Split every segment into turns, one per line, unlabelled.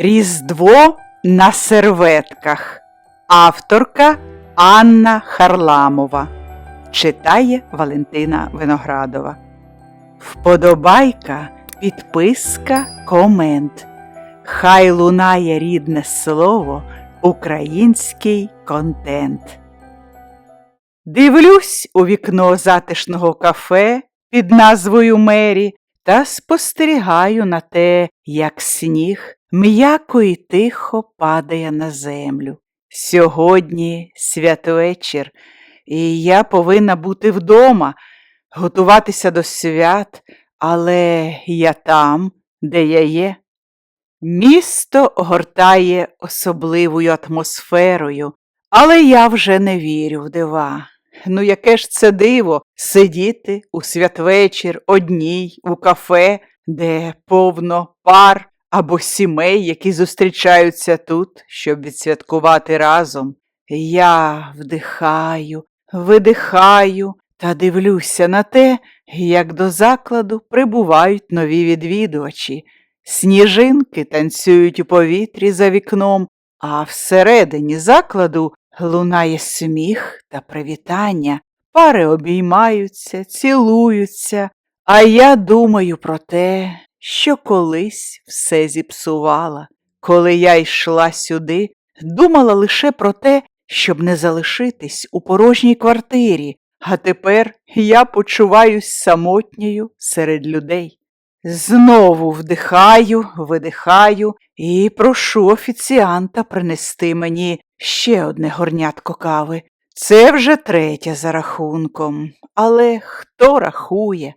Різдво на серветках. Авторка Анна Харламова. Читає Валентина Виноградова. Вподобайка, підписка, комент. Хай лунає рідне слово, український контент. Дивлюсь у вікно затишного кафе під назвою Мері та спостерігаю на те, як сніг м'яко і тихо падає на землю. Сьогодні святвечір, і я повинна бути вдома, готуватися до свят, але я там, де я є. Місто огортає особливою атмосферою, але я вже не вірю в дива. Ну, яке ж це диво сидіти у святвечір одній у кафе, де повно пар або сімей, які зустрічаються тут, щоб відсвяткувати разом. Я вдихаю, видихаю та дивлюся на те, як до закладу прибувають нові відвідувачі. Сніжинки танцюють у повітрі за вікном, а всередині закладу лунає сміх та привітання. Пари обіймаються, цілуються, а я думаю про те, що колись все зіпсувала. Коли я йшла сюди, думала лише про те, щоб не залишитись у порожній квартирі, а тепер я почуваюсь самотньою серед людей. Знову вдихаю, видихаю і прошу офіціанта принести мені ще одне горнятко кави. Це вже третє за рахунком, але хто рахує?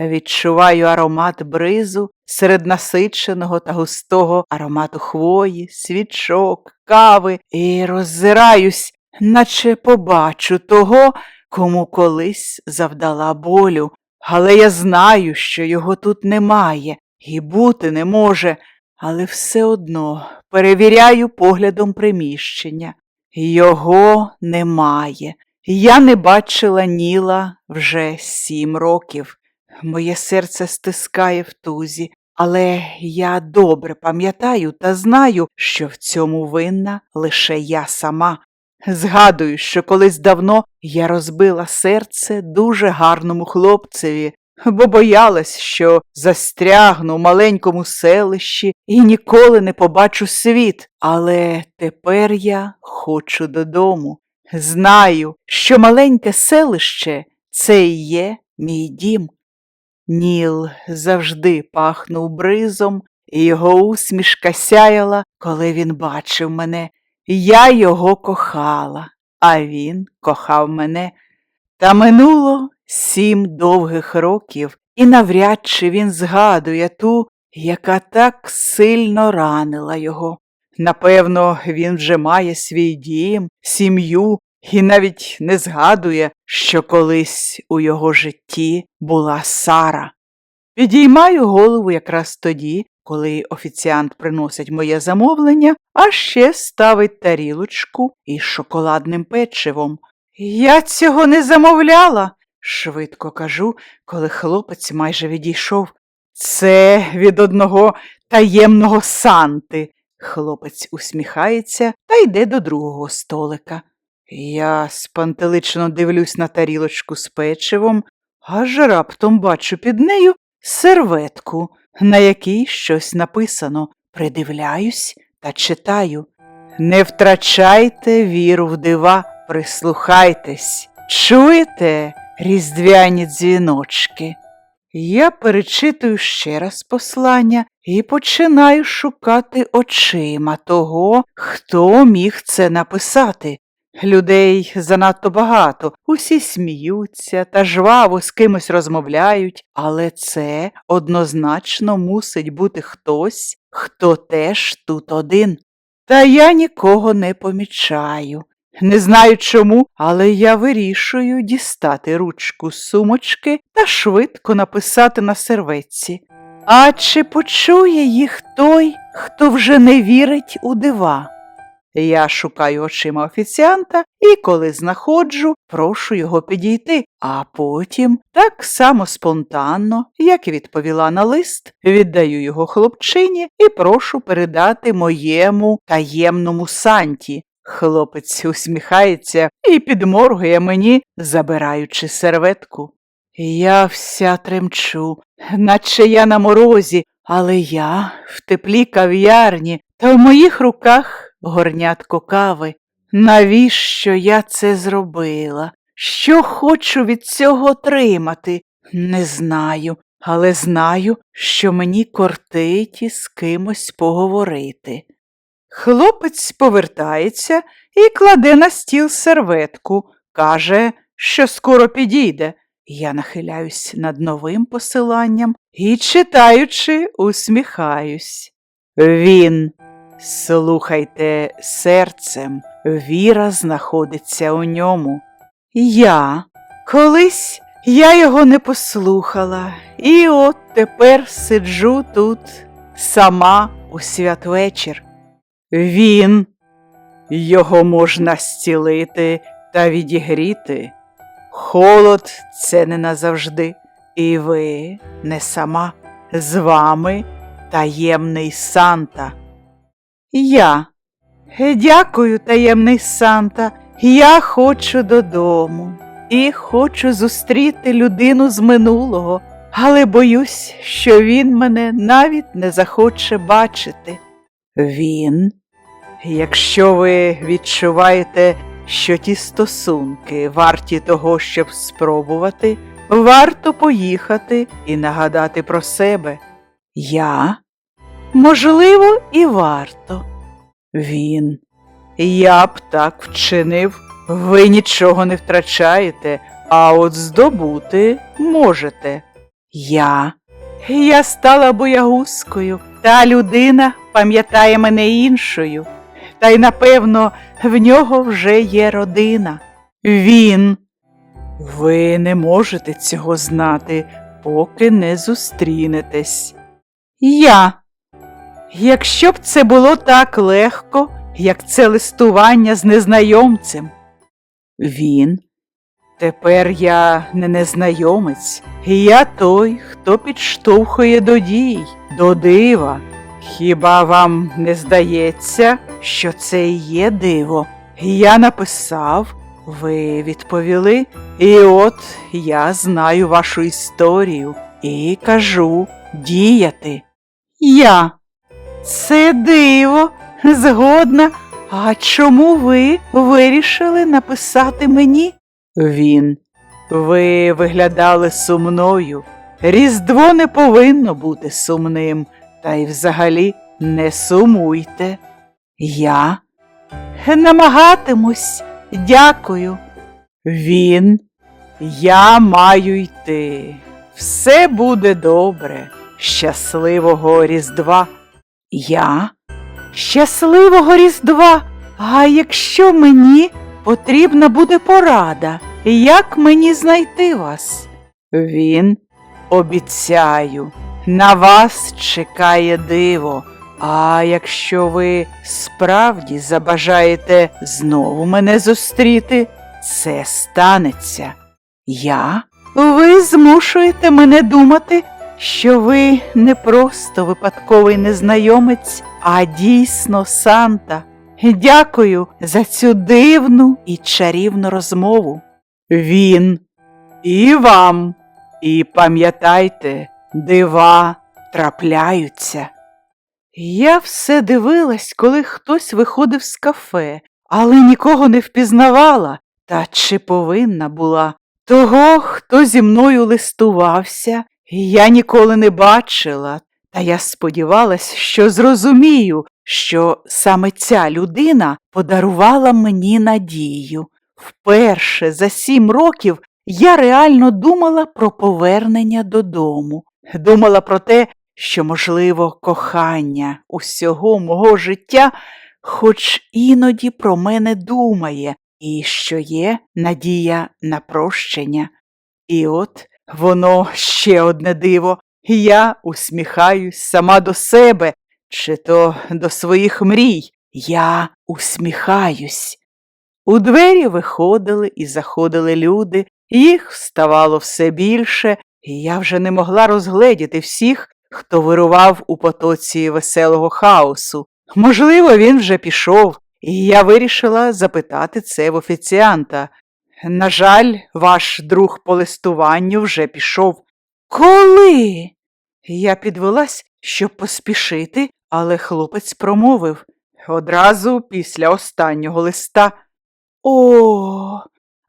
Відчуваю аромат бризу серед насиченого та густого аромату хвої, свічок, кави і роззираюсь, наче побачу того, кому колись завдала болю. Але я знаю, що його тут немає і бути не може, але все одно перевіряю поглядом приміщення. Його немає. Я не бачила Ніла вже сім років. Моє серце стискає в тузі, але я добре пам'ятаю та знаю, що в цьому винна лише я сама. Згадую, що колись давно я розбила серце дуже гарному хлопцеві, бо боялась, що застрягну в маленькому селищі і ніколи не побачу світ. Але тепер я хочу додому. Знаю, що маленьке селище це і є мій дім. Ніл завжди пахнув бризом, і його усмішка сяяла, коли він бачив мене. Я його кохала, а він кохав мене. Та минуло сім довгих років, і навряд чи він згадує ту, яка так сильно ранила його. Напевно, він вже має свій дім, сім'ю і навіть не згадує, що колись у його житті була Сара. Підіймаю голову якраз тоді, коли офіціант приносить моє замовлення, а ще ставить тарілочку із шоколадним печивом. Я цього не замовляла, швидко кажу, коли хлопець майже відійшов. Це від одного таємного санти. Хлопець усміхається та йде до другого столика. Я спантелично дивлюсь на тарілочку з печивом, аж раптом бачу під нею серветку, на якій щось написано. Придивляюсь та читаю. Не втрачайте віру в дива, прислухайтесь, чуєте різдвяні дзвіночки. Я перечитую ще раз послання і починаю шукати очима того, хто міг це написати. Людей занадто багато, усі сміються та жваво з кимось розмовляють, але це однозначно мусить бути хтось, хто теж тут один. Та я нікого не помічаю. Не знаю чому, але я вирішую дістати ручку з сумочки та швидко написати на серветці. А чи почує їх той, хто вже не вірить у дива? Я шукаю очима офіціанта і, коли знаходжу, прошу його підійти, а потім, так само спонтанно, як і відповіла на лист, віддаю його хлопчині і прошу передати моєму таємному санті. Хлопець усміхається і підморгує мені, забираючи серветку. Я вся тремчу, наче я на морозі, але я в теплій кав'ярні та в моїх руках горнятко кави. Навіщо я це зробила? Що хочу від цього отримати? Не знаю, але знаю, що мені кортить із кимось поговорити. Хлопець повертається і кладе на стіл серветку, каже, що скоро підійде. Я нахиляюсь над новим посиланням і, читаючи, усміхаюсь. Він, слухайте серцем, віра знаходиться у ньому. Я, колись я його не послухала, і от тепер сиджу тут сама у святвечір. Він, його можна зцілити та відігріти. Холод це не назавжди, і ви не сама, з вами таємний Санта. Я. Дякую, таємний Санта. Я хочу додому і хочу зустріти людину з минулого, але боюсь, що він мене навіть не захоче бачити. Він, якщо ви відчуваєте, що ті стосунки варті того, щоб спробувати, варто поїхати і нагадати про себе. Я? Можливо, і варто. Він. Я б так вчинив. Ви нічого не втрачаєте, а от здобути можете. Я. Я стала боягузкою, та людина пам'ятає мене іншою. Та й, напевно, в нього вже є родина. Він. Ви не можете цього знати, поки не зустрінетесь. Я. Якщо б це було так легко, як це листування з незнайомцем. Він. Тепер я не незнайомець, я той, хто підштовхує до дій, до дива. Хіба вам не здається, що це і є диво? Я написав, ви відповіли, і от я знаю вашу історію і кажу діяти. Я. Це диво, згодна. А чому ви вирішили написати мені? Він. Ви виглядали сумною. Різдво не повинно бути сумним, та й взагалі не сумуйте. Я намагатимусь, дякую. Він. Я маю йти. Все буде добре. Щасливого Різдва. Я? Щасливого Різдва. А якщо мені потрібна буде порада, як мені знайти вас? Він обіцяю, на вас чекає диво. А якщо ви справді забажаєте знову мене зустріти, це станеться. Я? Ви змушуєте мене думати, що ви не просто випадковий незнайомець, а дійсно Санта. Дякую за цю дивну і чарівну розмову. Він і вам. І пам'ятайте, дива трапляються. Я все дивилась, коли хтось виходив з кафе, але нікого не впізнавала, та чи повинна була. Того, хто зі мною листувався, я ніколи не бачила, та я сподівалась, що зрозумію, що саме ця людина подарувала мені надію. Вперше за сім років я реально думала про повернення додому, думала про те, що, можливо, кохання усього мого життя хоч іноді про мене думає, і що є надія на прощення. І от воно ще одне диво. Я усміхаюсь сама до себе, чи то до своїх мрій, я усміхаюсь. У двері виходили і заходили люди, їх ставало все більше, і я вже не могла розгледіти всіх, хто вирував у потоці веселого хаосу. Можливо, він вже пішов, і я вирішила запитати це в офіціанта. На жаль, ваш друг по листуванню вже пішов. Коли? Я підвелась, щоб поспішити, але хлопець промовив одразу після останнього листа. О,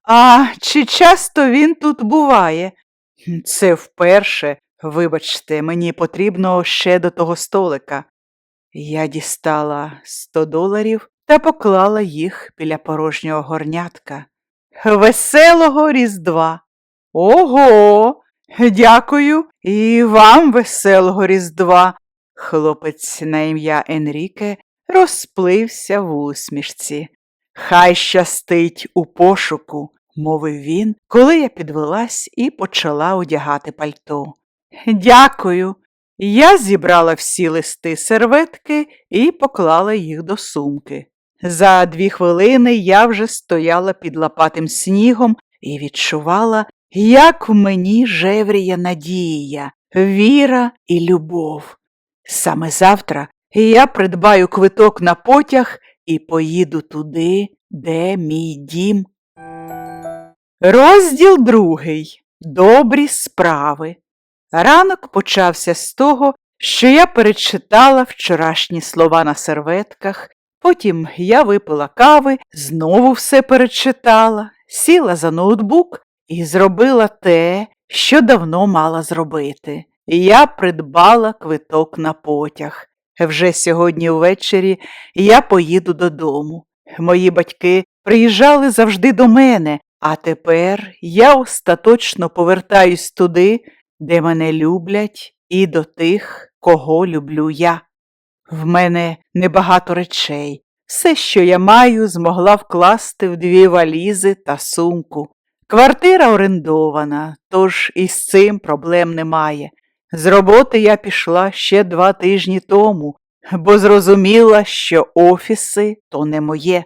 а чи часто він тут буває? Це вперше, вибачте, мені потрібно ще до того столика. Я дістала сто доларів та поклала їх біля порожнього горнятка. Веселого Різдва. Ого, дякую і вам веселого Різдва. Хлопець на ім'я Енріке розплився в усмішці. Хай щастить у пошуку, мовив він, коли я підвелась і почала одягати пальто. Дякую. Я зібрала всі листи серветки і поклала їх до сумки. За дві хвилини я вже стояла під лопатим снігом і відчувала, як в мені жевріє надія, віра і любов. Саме завтра я придбаю квиток на потяг і поїду туди, де мій дім. Розділ другий. Добрі справи. Ранок почався з того, що я перечитала вчорашні слова на серветках, потім я випила кави, знову все перечитала, сіла за ноутбук і зробила те, що давно мала зробити. Я придбала квиток на потяг. Вже сьогодні ввечері я поїду додому. Мої батьки приїжджали завжди до мене, а тепер я остаточно повертаюсь туди, де мене люблять, і до тих, кого люблю я. В мене небагато речей. Все, що я маю, змогла вкласти в дві валізи та сумку. Квартира орендована, тож із цим проблем немає. З роботи я пішла ще два тижні тому, бо зрозуміла, що офіси то не моє.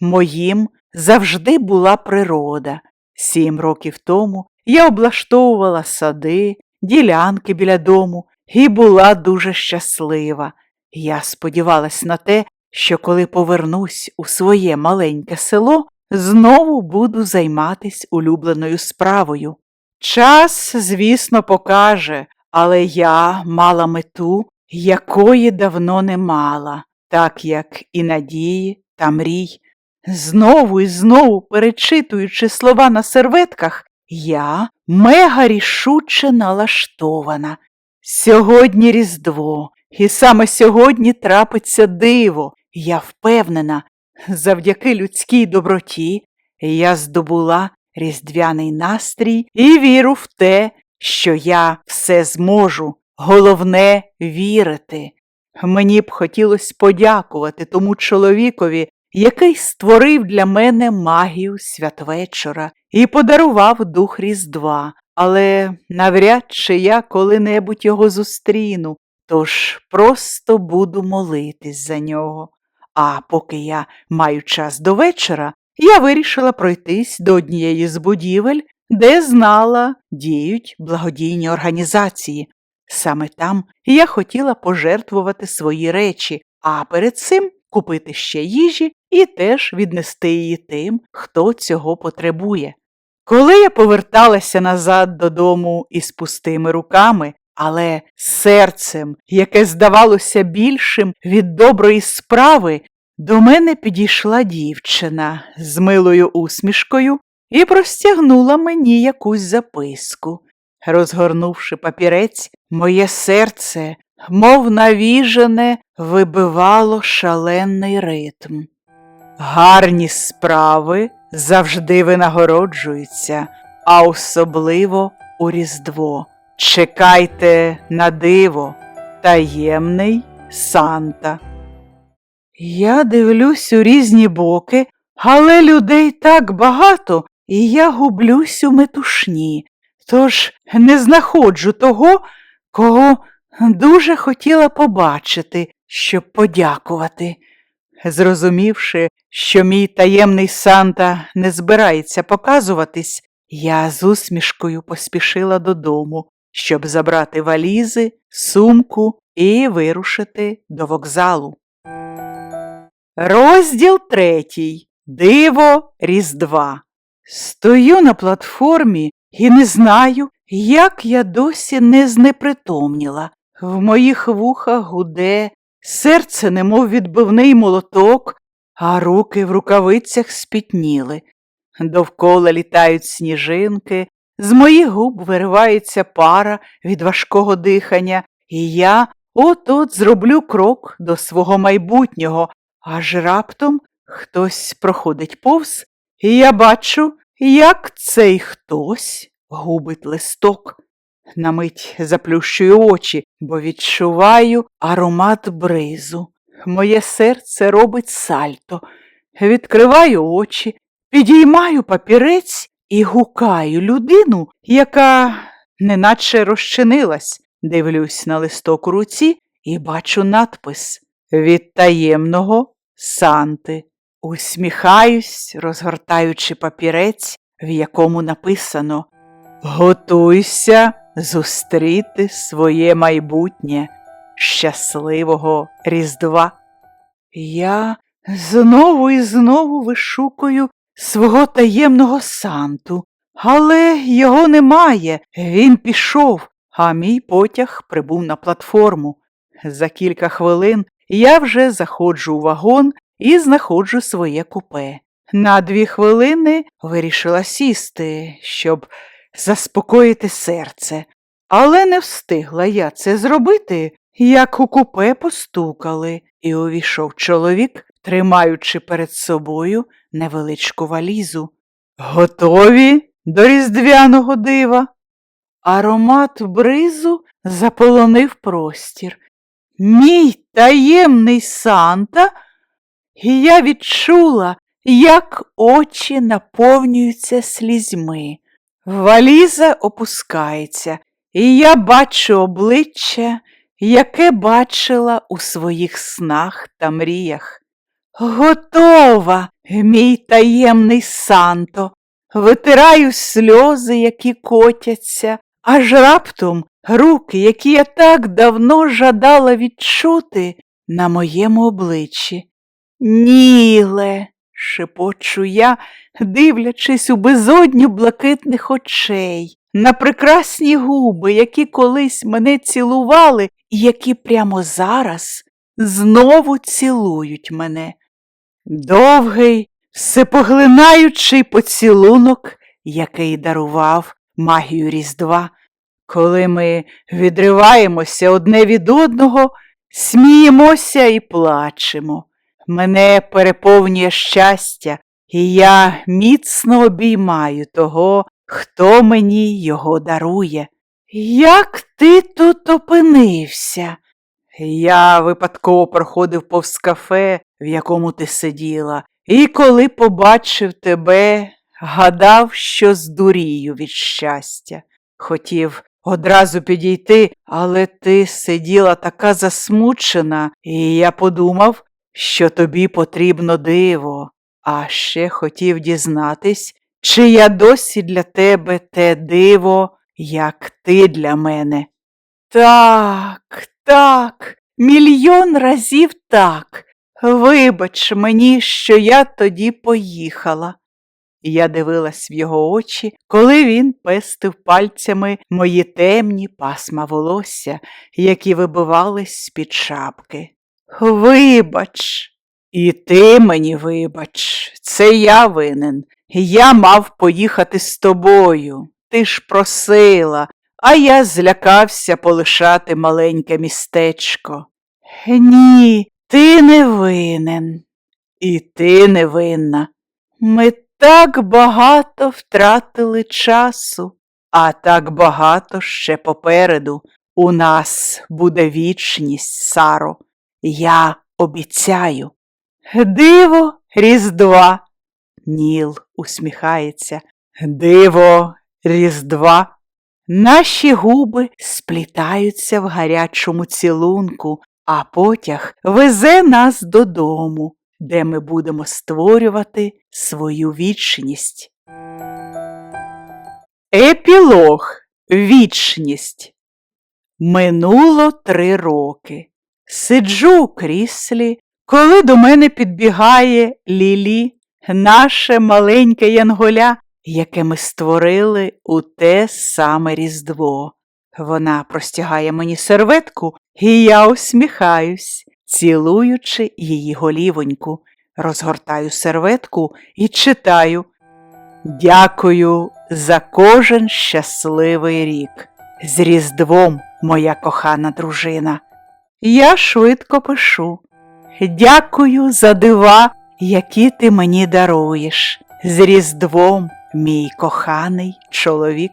Моїм завжди була природа. Сім років тому я облаштовувала сади, ділянки біля дому і була дуже щаслива. Я сподівалась на те, що коли повернусь у своє маленьке село, знову буду займатись улюбленою справою. Час, звісно, покаже, але я мала мету, якої давно не мала, так як і надії та мрій. Знову і знову перечитуючи слова на серветках, я мега рішуче налаштована. Сьогодні Різдво, і саме сьогодні трапиться диво. Я впевнена, завдяки людській доброті я здобула різдвяний настрій і віру в те, що я все зможу. Головне вірити. Мені б хотілося подякувати тому чоловікові, який створив для мене магію святвечора і подарував дух Різдва, але навряд чи я коли-небудь його зустріну, тож просто буду молитись за нього. А поки я маю час до вечора, я вирішила пройтись до однієї з будівель, де знала, діють благодійні організації. Саме там я хотіла пожертвувати свої речі, а перед цим купити ще їжі і теж віднести її тим, хто цього потребує. Коли я поверталася назад додому із пустими руками, але серцем, яке здавалося більшим від доброї справи, до мене підійшла дівчина з милою усмішкою і простягнула мені якусь записку. Розгорнувши папірець, моє серце, мов навіжене, вибивало шалений ритм. Гарні справи завжди винагороджуються, а особливо у Різдво. Чекайте на диво, таємний Санта. Я дивлюсь у різні боки, але людей так багато, і я гублюсь у метушні, тож не знаходжу того, кого дуже хотіла побачити, щоб подякувати. Зрозумівши, що мій таємний Санта не збирається показуватись, я з усмішкою поспішила додому, щоб забрати валізи, сумку і вирушити до вокзалу. Розділ третій. Диво Різдва. Стою на платформі і не знаю, як я досі не знепритомніла. В моїх вухах гуде, серце немов відбивний молоток, а руки в рукавицях спітніли. Довкола літають сніжинки, з моїх губ виривається пара від важкого дихання, і я от-от зроблю крок до свого майбутнього, аж раптом хтось проходить повз, і я бачу, як цей хтось губить листок. На мить заплющую очі, бо відчуваю аромат бризу. Моє серце робить сальто. Відкриваю очі, підіймаю папірець і гукаю людину, яка неначе розчинилась. Дивлюсь на листок у руці і бачу надпис від таємного Санти. Усміхаюсь, розгортаючи папірець, в якому написано Готуйся зустріти своє майбутнє щасливого Різдва. Я знову і знову вишукую свого таємного Санту, але його немає, він пішов, а мій потяг прибув на платформу. За кілька хвилин я вже заходжу у вагон і знаходжу своє купе. На дві хвилини вирішила сісти, щоб заспокоїти серце, але не встигла я це зробити, як у купе постукали, і увійшов чоловік, тримаючи перед собою невеличку валізу. Готові до різдвяного дива? Аромат бризу заполонив простір. Мій таємний Санта, і я відчула, як очі наповнюються слізьми. Валіза опускається, і я бачу обличчя, яке бачила у своїх снах та мріях. Готова, мій таємний Санто, витираю сльози, які котяться, аж раптом руки, які я так давно жадала відчути на моєму обличчі. Ніле, шепочу я, дивлячись у безодню блакитних очей, на прекрасні губи, які колись мене цілували і які прямо зараз знову цілують мене. Довгий, всепоглинаючий поцілунок, який дарував магію Різдва. Коли ми відриваємося одне від одного, сміємося і плачемо. Мене переповнює щастя, і я міцно обіймаю того, хто мені його дарує. Як ти тут опинився? Я випадково проходив повз кафе, в якому ти сиділа, і коли побачив тебе, гадав, що здурію від щастя. Хотів одразу підійти, але ти сиділа така засмучена, і я подумав, що тобі потрібно диво, а ще хотів дізнатись, чи я досі для тебе те диво, як ти для мене. Так, так, мільйон разів так. Вибач мені, що я тоді поїхала. Я дивилась в його очі, коли він пестив пальцями мої темні пасма волосся, які вибивались з-під шапки. Вибач, і ти мені вибач, це я винен. Я мав поїхати з тобою. Ти ж просила, а я злякався полишати маленьке містечко. Ні, ти не винен. І ти не винна. Ми так багато втратили часу, а так багато ще попереду. У нас буде вічність, Саро. Я обіцяю. Диво Різдва. Ніл усміхається. Диво Різдва. Наші губи сплітаються в гарячому цілунку, а потяг везе нас додому, де ми будемо створювати свою вічність. Епілог Вічність. Минуло три роки. Сиджу у кріслі, коли до мене підбігає Лілі, наше маленьке янголя, яке ми створили у те саме Різдво. Вона простягає мені серветку, і я усміхаюсь, цілуючи її голівоньку, розгортаю серветку і читаю. Дякую за кожен щасливий рік. З Різдвом, моя кохана дружина. Я швидко пишу. Дякую за дива, які ти мені даруєш. З Різдвом, мій коханий чоловік.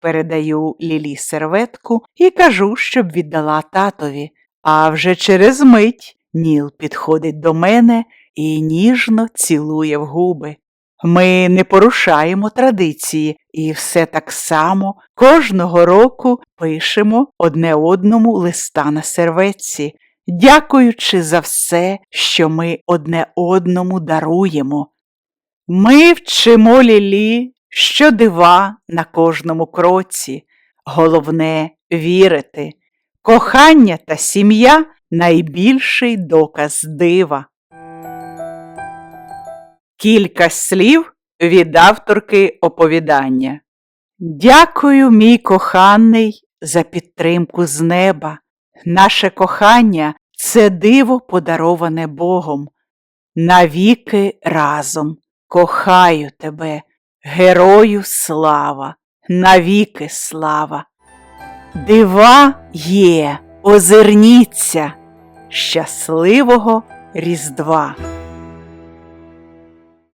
Передаю Лілі серветку і кажу, щоб віддала татові. А вже через мить Ніл підходить до мене і ніжно цілує в губи. Ми не порушаємо традиції і все так само кожного року пишемо одне одному листа на серветці, дякуючи за все, що ми одне одному даруємо. Ми вчимо Лілі, що дива на кожному кроці, головне вірити. Кохання та сім'я найбільший доказ дива. Кілька слів від авторки оповідання. Дякую, мій коханий, за підтримку з неба. Наше кохання це диво, подароване Богом. Навіки разом. Кохаю тебе, герою слава, навіки слава. Дива є, озирніться, щасливого Різдва!